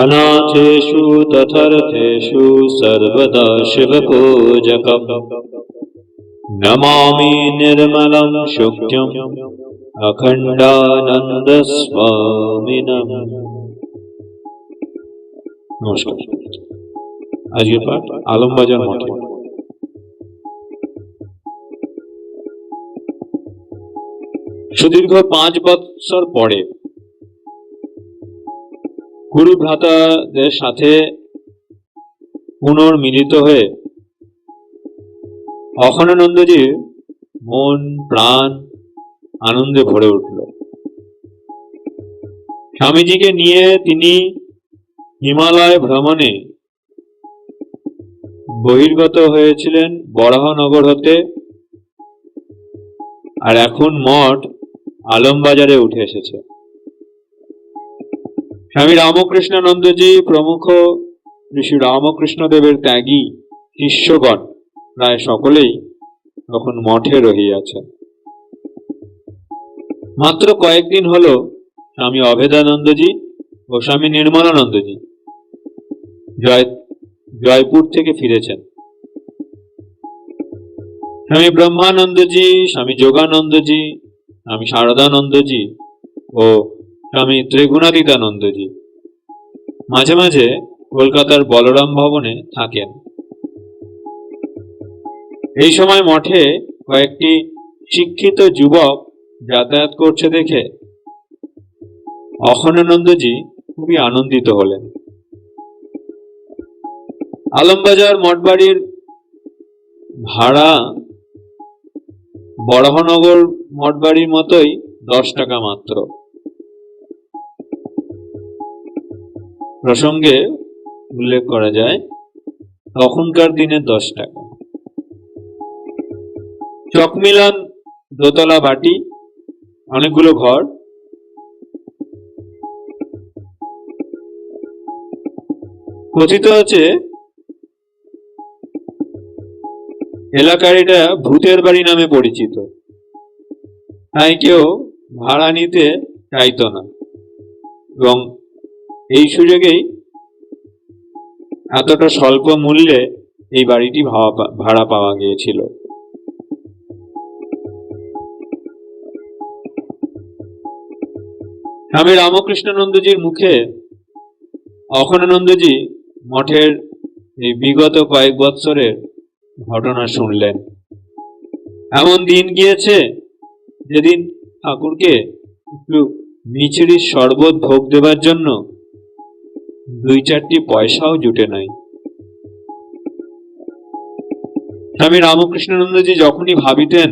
अनाथेषु तथर्थेषु सर्वदा शिवपूजकम् नमामि निर्मलं शुक्यम् अखण्डानन्दस्वामिनम् নমস্কার আজকের পাঠ আলমবাজার মঠে সুদীর্ঘ পাঁচ বৎসর পরে গুরু ভ্রাতাদের সাথে পুনর্মিলিত হয়ে অখণ্ডানন্দজির মন, প্রাণ আনন্দে ভরে উঠল। স্বামীজিকে নিয়ে তিনি হিমালয় ভ্রমণে বহির্গত হয়েছিলেন বরাহনগর হতে। আর এখন মঠ আলমবাজারে উঠে এসেছে। স্বামী রামকৃষ্ণানন্দজি প্রমুখ ঋষি রামকৃষ্ণ দেবের ত্যাগী, শিষ্যগণ, প্রায় সকলেই তখন মঠে রহিয়াছে মাত্র কয়েকদিন হলো স্বামী অভেদানন্দজি ও স্বামী নির্মলানন্দজি জয় জয়পুর থেকে ফিরেছেন। স্বামী ব্রহ্মানন্দজি, স্বামী যোগানন্দজি স্বামী শারদানন্দজি ও স্বামী ত্রিগুণাতীতানন্দজি। মাঝে মাঝে কলকাতার বলরাম ভবনে থাকেন। এই সময় মঠে কয়েকটি শিক্ষিত যুবক যাতায়াত করছে দেখে অখণ্ডানন্দজি খুবই আনন্দিত হলেন। আলমবাজার মঠবাড়ির ভাড়া বরাহনগর মঠবাড়ির মতোই দশ টাকা মাত্র। প্রসঙ্গে উল্লেখ করা যায়, তখনকার দিনে দশ টাকা। চকমিলান, দোতলা বাটি, অনেকগুলো ঘর। কথিত আছে, এলাকার এটা ভূতের বাড়ি নামে পরিচিত। তাই কেউ ভাড়া নিতে চাইতো না। এবং এই সুযোগেই এতটা স্বল্প মূল্যে এই বাড়িটি ভাড়া- পাওয়া গিয়েছিল। স্বামী রামকৃষ্ণানন্দজির মুখে অখণ্ডানন্দজি মঠের এই বিগত কয়েক বৎসরের ঘটনা শুনলেন। এমন দিন গিয়েছে যেদিন ঠাকুরকে মিছরির শরবত ভোগ দেবার জন্য দুই চারটি পয়সাও জুটে নাই। স্বামী রামকৃষ্ণানন্দজি যখনই ভাবিতেন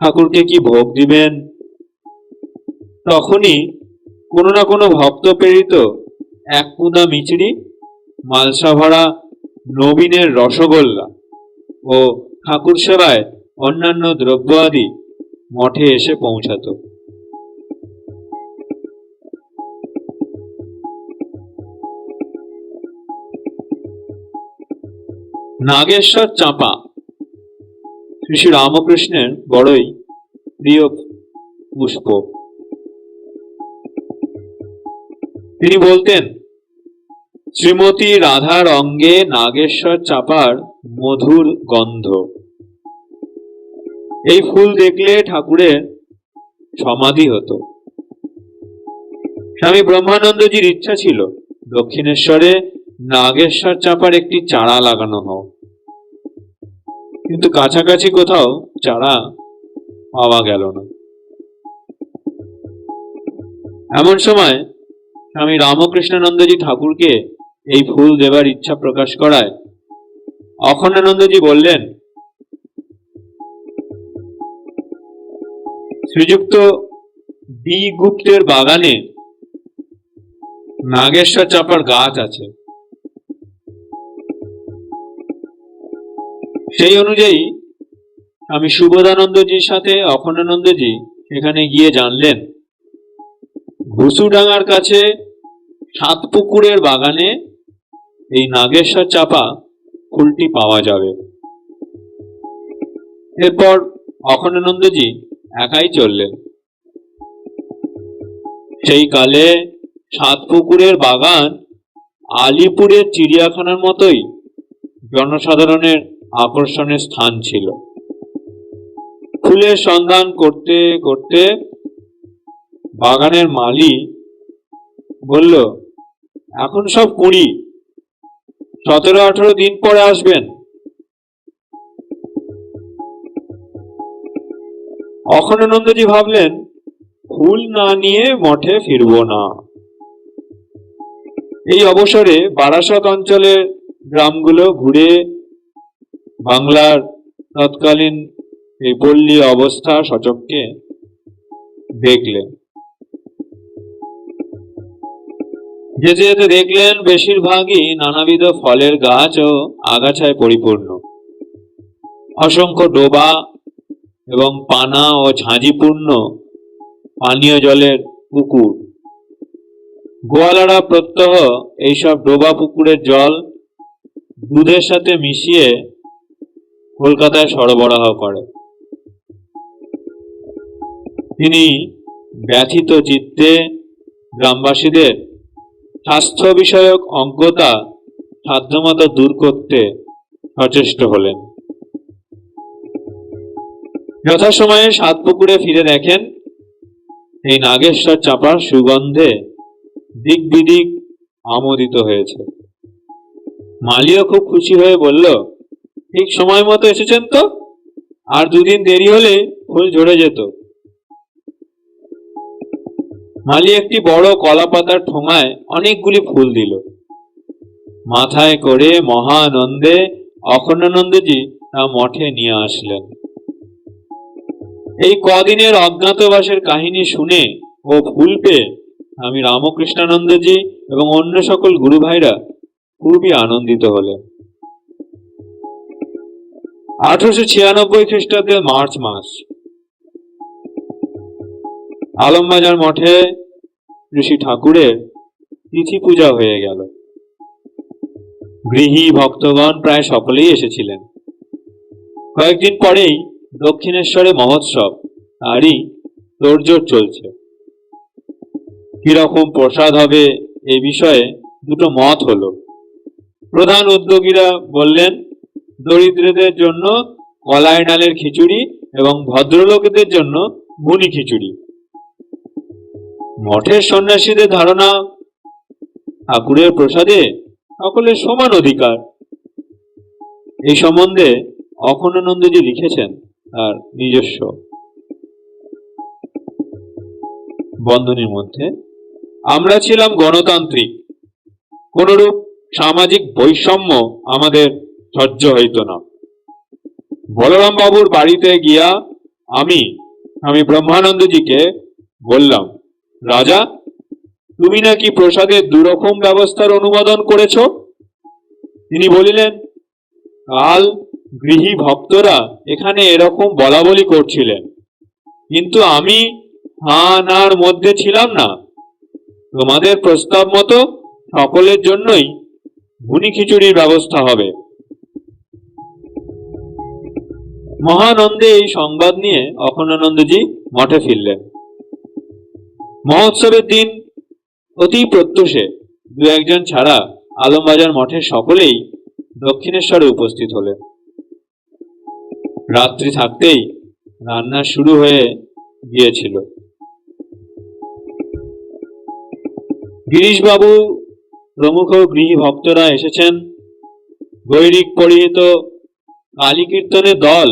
ঠাকুরকে কি ভোগ দিবেন, তখনই কোনো না কোনো ভক্ত প্রেরিত এক কুদা মিচড়ি, মালসা ভরা নবীনের রসগোল্লা ও ঠাকুর সেবায় অন্যান্য দ্রব্য আদি মঠে এসে পৌঁছাতো। নাগেশ্বর চাঁপা। শ্রী শ্রী রামকৃষ্ণের বড়ই প্রিয় পুষ্প। তিনি বলতেন, শ্রীমতী রাধার অঙ্গে নাগেশ্বর চাপার মধুর গন্ধ। এই ফুল দেখলে ঠাকুরের সমাধি হতো। স্বামী ব্রহ্মানন্দজির ইচ্ছা ছিল, দক্ষিণেশ্বরে নাগেশ্বর চাপার একটি চারা লাগানো হোক। কিন্তু কাছাকাছি কোথাও চারা পাওয়া গেল না। এমন সময় স্বামী রামকৃষ্ণানন্দজি ঠাকুরকে এই ফুল দেবার ইচ্ছা প্রকাশ করায়, অখণ্ডানন্দজি বললেন শ্রীযুক্ত বি গুপ্তের বাগানে নাগেশ্বর চাপার গাছ আছে। সেই অনুযায়ী আমি সুবোধানন্দজির সাথে অখণ্ডানন্দজি এখানে গিয়ে জানলেন, ঘুসুডাঙ্গার কাছে সাতপুকুরের বাগানে এই নাগেশ্বর চাপা ফুলটি পাওয়া যাবে। এরপর অখণ্ডানন্দজি একাই চললেন। সেই কালে সাতপুকুরের বাগান আলিপুরের চিড়িয়াখানার মতোই জনসাধারণের আকর্ষণের স্থান ছিল। ফুলের সন্ধান করতে করতে বাগানের মালি বলল, এখন সব কুড়ি। সতেরো আঠেরো দিন পরে আসবেন। অখণ্ডানন্দজি ভাবলেন, ফুল না নিয়ে মঠে ফিরব না। এই অবসরে বারাসত অঞ্চলের গ্রামগুলো ঘুরে বাংলার তৎকালীন এই পল্লী অবস্থা সচককে দেখলেন। যেতে যেতে দেখলেন বেশিরভাগই নানাবিধ ফলের গাছ ও আগাছায় পরিপূর্ণ। অসংখ্য ডোবা এবং পানা ও ঝাঁঝিপূর্ণ পানীয় জলের পুকুর। গোয়ালারা প্রত্যহ এইসব ডোবা পুকুরের জল দুধের সাথে মিশিয়ে কলকাতায় সরবরাহ করে। তিনি ব্যথিত চিত্তে গ্রামবাসীদের স্বাস্থ্য বিষয়ক অজ্ঞতা, সাধ্যমতো দূর করতে সচেষ্ট হলেন। যথাসময়ে সাত পুকুরে ফিরে দেখেন এই নাগেশ্বর চাপার সুগন্ধে দিক বিদিক আমোদিত হয়েছে। মালিও খুব খুশি হয়ে বলল, ঠিক সময় মতো এসেছেন তো? আর দুদিন দেরি হলে ফুল ঝরে যেত। মালি একটি বড় কলা পাতার ঠোঙায় অনেকগুলি ফুল দিল। মাথায় করে মহানন্দে অখণ্ডানন্দজি তা মঠে নিয়ে আসলেন। এই কদিনের অজ্ঞাতবাসের কাহিনী শুনে ও ভুল পেয়ে আমি রামকৃষ্ণানন্দজি এবং অন্য সকল গুরু ভাইরা খুবই আনন্দিত হলেন আঠারোশো ছিয়ানব্বই খ্রিস্টাব্দের মার্চ মাস। আলমবাজার মঠে ঋষি ঠাকুরের তিথি পূজা হয়ে গেল। গৃহী ভক্তগণ প্রায় সকলেই এসেছিলেন। কয়েকদিন পরেই দক্ষিণেশ্বরে মহোৎসব, তারই তোড়জোড় চলছে। কীরকম প্রসাদ হবে এ বিষয়ে দুটো মত হলো। প্রধান উদ্যোগীরা বললেন, দরিদ্রদের জন্য কলাই ডালের খিচুড়ি এবং ভদ্রলোকদের জন্য মুনি খিচুড়ি। মঠের সন্ন্যাসীদের ধারণা, ঠাকুরের প্রসাদে সকলের সমান অধিকার। এই সম্বন্ধে অখণ্ডানন্দজি লিখেছেন। তার নিজস্ব বন্ধনীর মধ্যে। আমরা ছিলাম গণতান্ত্রিক। কোনরূপ সামাজিক বৈষম্য আমাদের সহ্য হইত না। বলরাম বাবুর বাড়িতে গিয়া আমি আমি ব্রহ্মানন্দজিকে বললাম, রাজা, তুমি নাকি প্রসাদের দুরকম ব্যবস্থার অনুমোদন করেছ? তিনি বলিলেন, কাল গৃহী ভক্তরা এখানে এরকম বলা বলি করছিলেন। কিন্তু আমি হা নার মধ্যে ছিলাম না। তোমাদের প্রস্তাব মতো সকলের জন্যই ভুনি খিচুড়ির ব্যবস্থা হবে। মহানন্দে এই সংবাদ নিয়ে অখণ্ডানন্দজি মঠে ফিরলেন। মহোৎসবের দিন অতি প্রত্যুষে। দু একজন ছাড়া আলমবাজার মঠের সকলেই দক্ষিণেশ্বরে উপস্থিত হলেন। রাত্রি থাকতেই রান্না শুরু হয়ে গিয়েছিল। গিরিশবাবু প্রমুখ গৃহী ভক্তরা এসেছেন। গৈরিক পরিহিত কালী কীর্তনের দল।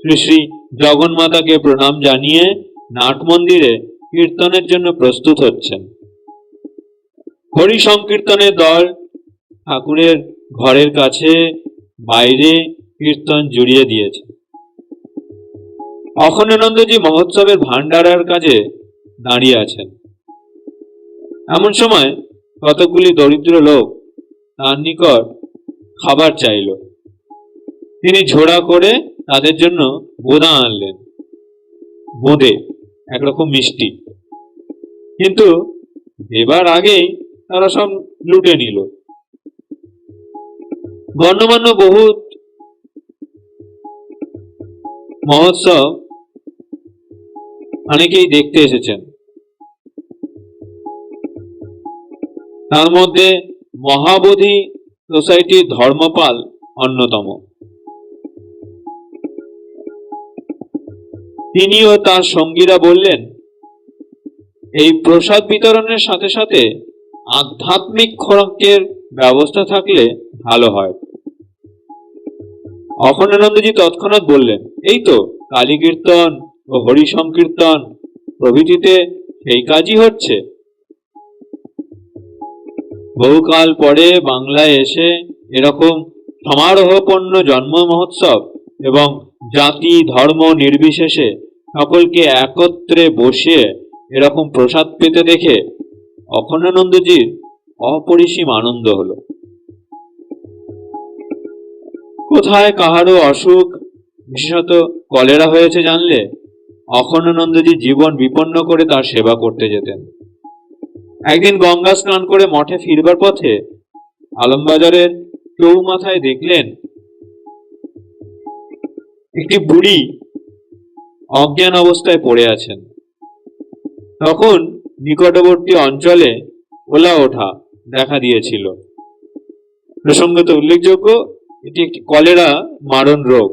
শ্রী শ্রী জগন্মাতাকে প্রণাম জানিয়ে নাট মন্দিরে কীর্তনের জন্য প্রস্তুত হচ্ছেন। হরি সংকীর্তনের দল ঠাকুরের ঘরের কাছে, বাইরে কীর্তন জুড়িয়ে দিয়েছে। অখণ্ডানন্দজি মহোৎসবের ভান্ডারার কাজে দাঁড়িয়ে আছেন। এমন সময় কতকগুলি দরিদ্র লোক তার নিকট খাবার চাইল। তিনি ঝোড়া করে তাদের জন্য বোদা আনলেন। বোঁদে, একরকম মিষ্টি। কিন্তু দেবার আগেই তারা সব লুটে নিল। গণ্যমান্য বহুত মহোৎসব অনেকেই দেখতে এসেছেন। তার মধ্যে মহাবোধি সোসাইটির ধর্মপাল অন্যতম। তিনিও তার সঙ্গীরা বললেন, এই প্রসাদ বিতরণের সাথে সাথে আধ্যাত্মিক খোরাকের ব্যবস্থা থাকলে ভালো হয়। অখণ্ডানন্দজি তৎক্ষণাৎ বললেন, এই তো কালী কীর্তন ও হরি সংকীর্তন প্রভৃতিতে সেই কাজই হচ্ছে। বহুকাল পরে বাংলায় এসে এরকম সমারোহপন্ন জন্ম মহোৎসব এবং জাতি, ধর্ম নির্বিশেষে সকলকে একত্রে বসিয়ে এরকম প্রসাদ পেতে দেখে অখণ্ডানন্দজির অপরিসীম আনন্দ হলো। কোথায় কাহারও অসুখ, বিশেষত কলেরা হয়েছে জানলে, অখণ্ডানন্দজি জীবন বিপন্ন করে তার সেবা করতে যেতেন। একদিন গঙ্গা স্নান করে মঠে ফিরবার পথে আলমবাজারের চৌমাথায় দেখলেন, একটি বুড়ি অজ্ঞান অবস্থায় পড়ে আছেন। তখন নিকটবর্তী অঞ্চলে ওলা ওঠা দেখা দিয়েছিল। প্রসঙ্গত উল্লেখযোগ্য এটি একটি কলেরা মারণ রোগ।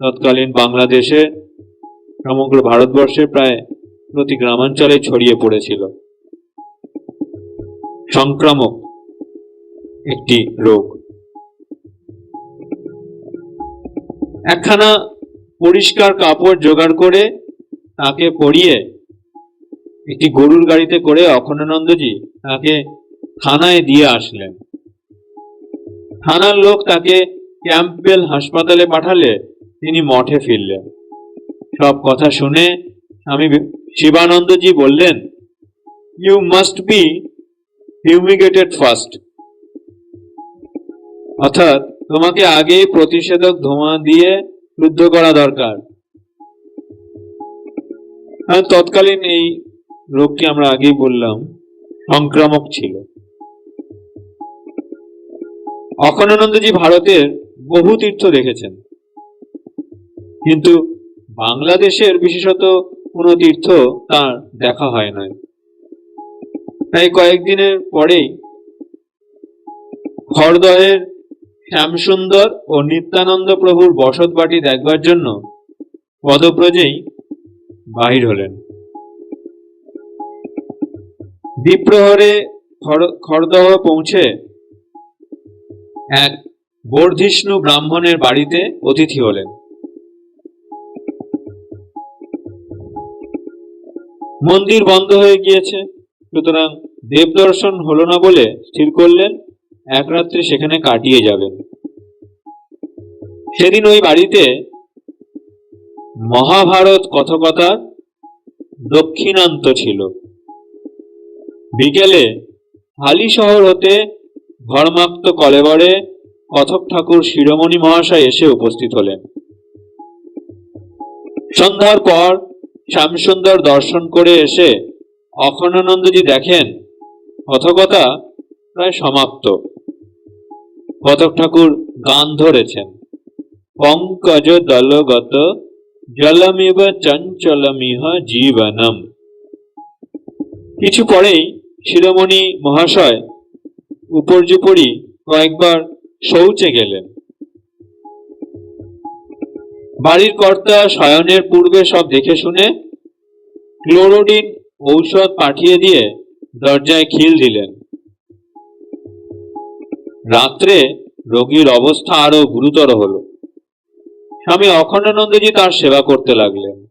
তৎকালীন বাংলাদেশে সমগ্র ভারতবর্ষে প্রায় প্রতি গ্রামাঞ্চলে ছড়িয়ে পড়েছিল। সংক্রামক একটি রোগ। একখানা পরিষ্কার কাপড় জোগাড় করে তাকে পরিয়ে একটি গরুর গাড়িতে করে অখণ্ডানন্দজি তাকে থানায় দিয়ে আসলেন। থানার লোক তাকে ক্যাম্পবেল হাসপাতালে পাঠালে তিনি মঠে ফিরলেন। সব কথা শুনে স্বামী শিবানন্দজি বললেন you must be humiliated first অর্থাৎ তোমাকে আগেই প্রতিষেধক ধোঁয়া দিয়ে শুদ্ধ করা দরকার। তৎকালীন এই রোগটি আমরা আগেই বললাম, সংক্রামক ছিল। অখণ্ডানন্দজি ভারতের বহু তীর্থ দেখেছেন। কিন্তু বাংলাদেশের বিশেষত কোনো তীর্থ তার দেখা হয় নাই। তাই কয়েকদিনের পরেই খড়দহের শ্যামসুন্দর ও নিত্যানন্দ প্রভুর বসত বাটি দেখবার জন্য পদব্রজেই বাহির হলেন। দ্বীপ্রহরে খড়দহ পৌঁছে এক বর্ধিষ্ণু ব্রাহ্মণের বাড়িতে অতিথি হলেন। মন্দির বন্ধ হয়ে গিয়েছে, সুতরাং দেবদর্শন হলো না বলে স্থির করলেন, এক রাত্রি সেখানে কাটিয়ে যাবেন। সেদিন ওই বাড়িতে মহাভারত কথকতার দক্ষিণান্ত ছিল। বিকেলে হালি শহর হতে ঘরমাক্ত কলেবরে কথক ঠাকুর শিরোমণি মহাশয় এসে উপস্থিত হলেন। সন্ধ্যার পর শ্যামসুন্দর দর্শন করে এসে অখণ্ডানন্দজি দেখেন, কথকতা প্রায় সমাপ্ত। কথক ঠাকুর গান ধরেছেন। পঙ্কজ দলগত জলমিব চঞ্চলমিহ জীবনম। কিছু পরেই শিরোমণি মহাশয় উপর্যুপরি কয়েকবার শৌচে গেলেন। বাড়ির কর্তা শয়নের পূর্বে সব দেখে শুনে ক্লোরোডিন ঔষধ পাঠিয়ে দিয়ে দরজায় খিল দিলেন। রাত্রে রোগীর অবস্থা আরও গুরুতর হল। স্বামী অখণ্ডানন্দজি তার সেবা করতে লাগলেন।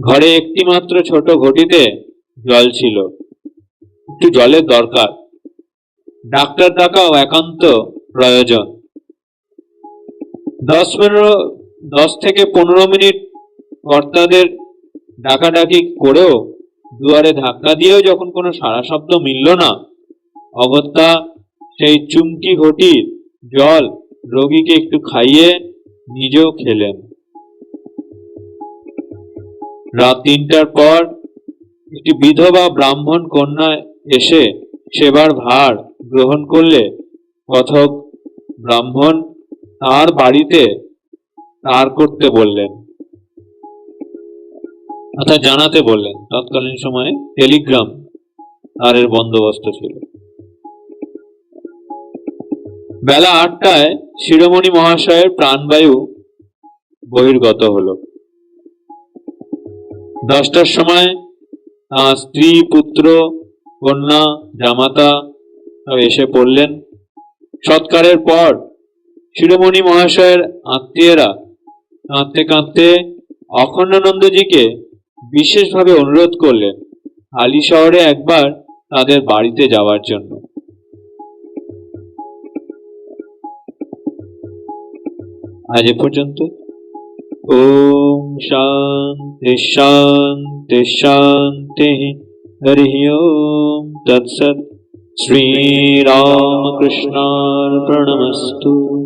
ঘরে একটি মাত্র ছোট ঘটিতে জল ছিল। একটু জলের দরকার। ডাক্তার ডাকাও একান্ত প্রয়োজন। দশ পনেরো, দশ থেকে পনেরো মিনিট কর্তাদের ডাকাডাকি করেও দুয়ারে ধাক্কা দিয়েও যখন কোনো সারা শব্দ মিলল না, অগত্যা সেই চুমকি ঘটির জল রোগীকে একটু খাইয়ে নিজেও খেলেন। রাত তিনটার পর একটি বিধবা ব্রাহ্মণ কন্যা এসে সেবার ভার গ্রহণ করলে কথক ব্রাহ্মণ তার বাড়িতে তার করতে বললেন। অর্থাৎ জানাতে বললেন। তৎকালীন সময়ে টেলিগ্রাম তারের বন্দোবস্ত ছিল। বেলা আটটায় শিরোমণি মহাশয়ের প্রাণবায়ু বহির্গত হল। দশটার সময় তাঁর স্ত্রী, পুত্র, কন্যা, জামাতা সব এসে পড়লেন। সৎকারের পর শিরোমণি মহাশয়ের আত্মীয়রা কাঁদতে কাঁদতে অখণ্ডানন্দজিকে বিশেষভাবে অনুরোধ করলেন হালি শহরে একবার তাদের বাড়িতে যাওয়ার জন্য। আজ এ পর্যন্ত। ওম শান্তি শান্তি শান্তি, হরি ওম, তৎসৎ। श्रीरामकृष्णार्पणमस्तु।